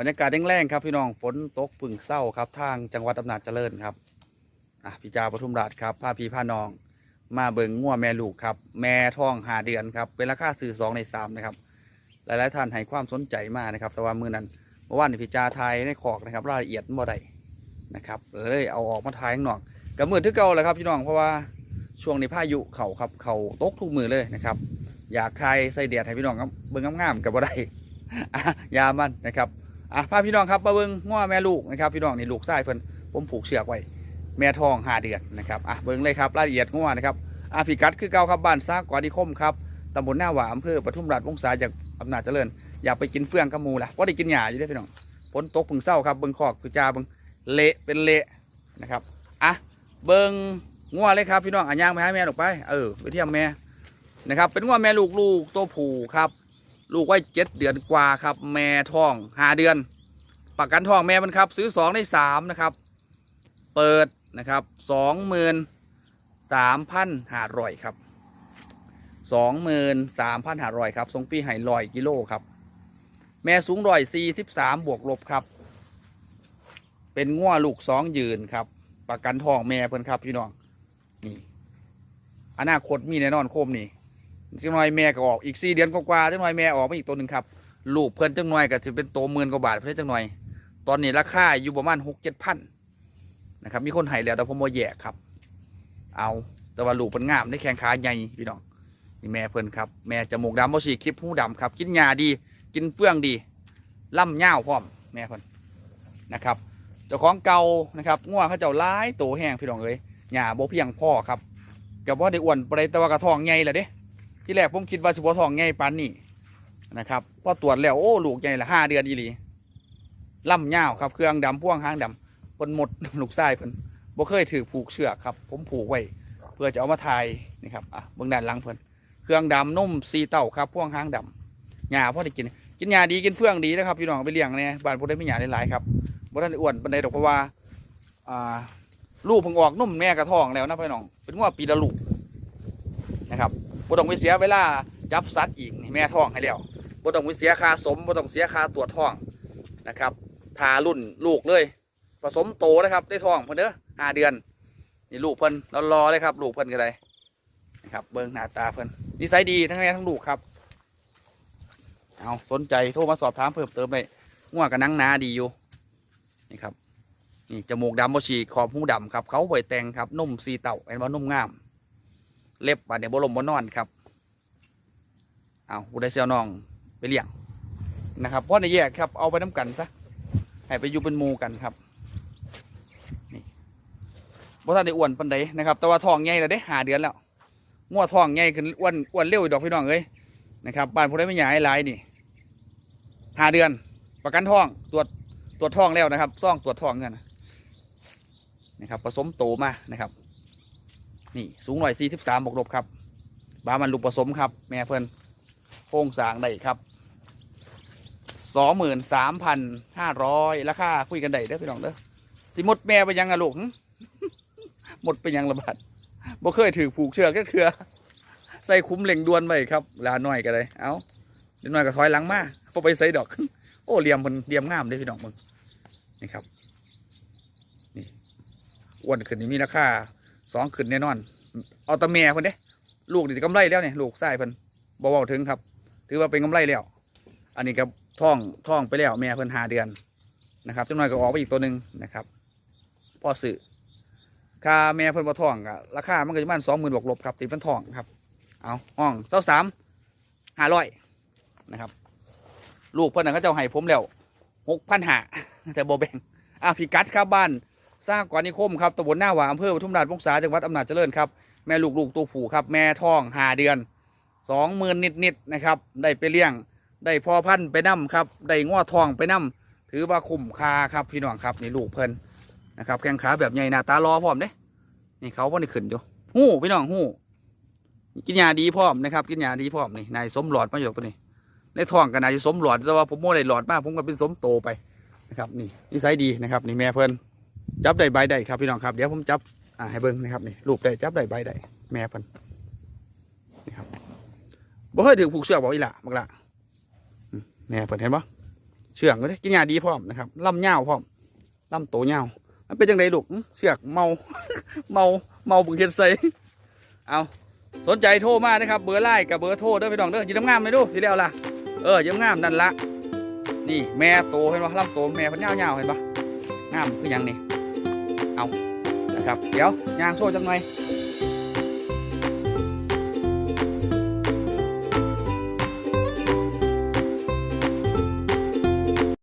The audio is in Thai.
บรรยากาศแรงๆครับพี่น้องฝนตกพึ่งเศร้าครับทางจังหวัดอำนาจเจริญครับอะพี่จาปทุมราชครับพาพี่พาน้อง มาเบิ่งงัวแม่ลูกครับ แม่ท้องหาเดือนครับเป็นราคาซื้อสองในสามนะครับ หลายๆท่านให้ความสนใจมากนะครับ แต่ว่ามือนั้นเมื่อวานนี่พี่จาไทยในขอกนะครับรายละเอียดบ่ได้นะครับเลยเอาออกมาทายข้างนอกกับมือที่เก่าแหละครับพี่น้องเพราะว่าช่วงนี้พายุเข่าครับเข่าตกทุกมือเลยนะครับ อยากทายใส่เดียดให้พี่น้องเบิ่งงามๆกับบ่ได้อะยามันนะครับ อะพาพี่น้องครับมาเบิ่งง้อแม่ลูกนะครับพี่น้องนี่ลูกไส้เพิ่นผมผูกเชือกไว้แม่ทองหาเดือนนะครับอะเบิ่งเลยครับรายละเอียดง้อนะครับอะพิกัดคือเก่าครับบ้านซากกวานิคมครับตำบลหน้าหวาอำเภอปทุมราชวงศาจากอำนาจเจริญ อยากไปกินเฟื่องกับหมูล่ะว่าได้กินหญ้าอยู่ด้อพี่น้องฝนตกพึ่งเศร้าครับเบิ่งคอกคือจาเบิ่งเละเป็นเละนะครับอะเบิ่งง้อเลยครับพี่น้องอะย่างไปให้แม่ออกไปเออไปเที่ยมแม่นะครับเป็นง้อแม่ลูกลูกตัวผูครับ ลูกไว้เจ็ดเดือนกว่าครับ แม่ท้องหาเดือน ประกันท้องแม่มันครับ ซื้อสองได้สามนะครับ เปิดนะครับสองหมื่นสามพันห้าร้อยครับสองหมื่นสามพันห้าร้อยครับทรงปีไห่ลอยกิโลครับ แม่สูงร้อยสี่สิบสามบวกลบครับ เป็นง่วลูกสองยืนครับ ประกันทองแม่เพิ่นครับพี่น้องนี่อนาคตมีแน่นอนโคมนี่ จังหน่อยแม่ก็ออกอีกสี่เดือนกว่าๆจังหน่อยแม่ออกมาอีกตัวหนึ่งครับลูกเพิ่นจังหน่อยก็จะเป็นตัวหมื่นกว่าบาทเพิ่นจังหน่อย ตอนนี้ราคาอยู่ประมาณหกเจ็ดพันนะครับมีคนให้แล้วแต่ผมโมแยกครับ เอาแต่ว่าลูกเพิ่นงามได้แข้งขาใหญ่พี่น้องนี่แม่เพิ่นครับแม่จมูกดำบ่ฉีคลิปหูดำครับ กินยาดี กินเฟื่องดีล่ำเง่าพร้อมแม่เพิ่นนะครับเจ้าของเก่านะครับง่วเขาเจ้าร้ายโตแห้งพี่น้องเอ้ยหญ้าบ่เพียงพ่อครับกับว่าได้อ้วนไปแต่ว่ากระทองใหญ่ละเด้ ที่แรกผมคิดว่าเฉพาะทองใหญ่ปานนี้นะครับพอตรวจแล้วโอ้ลูกใหญ่ละห้าเดือนอีหลีล่ำเง่าครับเครื่องดำพ่วงหางดำเพิ่นหมดลูกไส้เพิ่นบ่เคยถือผูกเชือกครับ ผมผูกไว้เพื่อจะเอามาถ่ายนี่ครับอะเบื้องด้านหลังเพิ่นเครื่องดำนุ่มสีเต่าครับพ่วงหางดำหญ้าพอได้กิน กินหญ้าดีกินเฟื่องดีนะครับพี่น้องไปเลี้ยงเนี่ยบ้านพวกได้ไม่หญ้าหลายๆครับบ่ทันอ้วนปานใดดอกเพราะว่าอ่าลูกเพิ่งออกนุ่มแม่กระท้องแล้วนะพี่น้องเป็นงวปีละลูก บ่ต้องไปเสียเวลาจับสัตว์อีกนี่แม่ท้องให้แล้วบ่ต้องไปเสียค่าสมบ่ต้องเสียค่าตรวจท้องนะครับทารุ่นลูกเลยผสมโตนะครับ ได้ท้องเพิ่นเด้อห้าเดือน นี่ลูกเพิ่นรอๆเลยครับ ลูกเพิ่นก็เลยนะครับ เบิ่งหน้าตาเพิ่นนิสัยดีทั้งแม่ทั้งลูกครับ เอาสนใจโทรมาสอบถามเพิ่มเติมได้ง่วงกับนังนาดีอยู่นี่ครับนี่จมูกดำบ่ฉีกขอบหูดำครับ เขาบ่อยแตงครับนุ่มสีเต่าเห็นว่านุ่มงาม เล็บบาดเดี๋ยวบ่ลมบ่นอนครับเอาผู้ได้เสียวน้องไปเลี้ยงนะครับเพราะในแยกครับเอาไปน้ำกันซะให้ไปอยู่เป็นมูกันครับนี่บ่ทันได้อ้วนปานใดนะครับ แต่ว่าท้องใหญ่แล้วเด้หาเดือนแล้วงัวท้องใหญ่ขึ้นอ้วนอ้วนเร็วดอกพี่น้องเอ้ยนะครับบ้านผู้ใดไม่ใหญ่หลายนี่หาเดือนประกันท้องตรวจตรวจท้องแล้วนะครับซ่องตรวจท้องเงินนะครับผสมโตมานะครับ นี่สูงหน่อยสี่สิบสามบวกลบครับ บามันลูกผสมครับ แม่เพิ่นโค้งสางได้ครับสองหมื่นสามพันห้าร้อยราคาคุยกันได้เด้อพี่น้องเด้อสิหมดแม่ไปยังอะลูกหมดไปยังระบาดบ่เคยถือผูกเชือกก็คือใส่คุ้มเหล่งดวนไว้ครับลาหน่อยก็เลยเอาเดี๋ยวหน่อยก็ถอยหลังมาพอไปใส่ดอก โอ้เหลี่ยมมันเหลี่ยมงามเลยพี่น้องมึงนี่ครับนี่อ้วนขึ้นนี่มีราคา สองขึ้นแน่นอน เอาตะแม่เพิ่นเด้ลูกนี่กำไรแล้วเนี่ยลูกไส้เพิ่นบ่เว้าถึงครับ ถือว่าเป็นกำไรแล้ว อันนี้ก็ท่องท่องไปแล้วแม่เพิ่นหาเดือนนะครับจังหน่อยก็ออกไปอีกตัวหนึ่งนะครับพ่อสื่อค่าแม่เพิ่นบ่ทองก็ราคามันก็จะมาณสองหมื่นบวกลบครับตีเป็นทองครับ เอาห้องเจ้าสามห้าร้อยนะครับ ลูกเพิ่นน่ะเขาเจ้าให้ผมแล้วหกพันหาแต่บ่แบ่งอะพิกัดครับบ้าน สร้างกวานิคมครับตำบลหน้าหวาอำเภอปทุมราชวงศาจังหวัดอำนาจเจริญครับแม่ลูกลูกตัวผู้ครับแม่ท้องหาเดือนสองหมื่นนิดๆนะครับได้ไปเลี้ยงได้พอพันธุ์ไปนํครับได้ง้อทองไปนํถือว่าคุ้มค่าครับพี่น้องครับนี่ลูกเพิ่นนะครับแข้งขาแบบใหญ่หน้าตารอพร้อมเด้นี่เขาพ่ได้ขึ้นอยู่หู้พี่น้องหู้กินยาดีพร้อมนะครับกินยาดีพร้อมนี่นายสมหลอดมาอยู่ตัวนี้ในท้องกันนายสมหลอดแต่ว่าผมโม่ได้หลอดมากผมก็เป็นสมโตไปนะครับนี่นิสัยดีนะครับนี่แม่เพิ่น จับได้ใบได้ครับพี่น้องครับเดี๋ยวผมจับอ่าให้เบิ้งนะครับนี่รูปได้จับได้ใบได้แม่พิ่นนี่ครับบ่เคยถือผูกเสือกบอกอีหล่ะบักละแม่พิ่นเห็นปะเชือกก็ได้กินยาดีพร้อมนะครับล่ำเงาพร้อมล่ำโตเงามันเป็นยังไงลูกเชือกเมาเมาเมาบึงเฮ็ดใส่เอาสนใจโทรมานะครับ เบอร์ไลน์กับเบอร์โทรเด้อพี่น้องเด้อยืนงามๆเลยดูทีเดียวล่ะเออยืนงามนั่นละนี่แม่โตเห็นปะล่ำโตแม่พันยาวๆเห็นปะงามคือยังนี่ เอานะครับ เดี๋ยวย่างโซ่จังหน่อย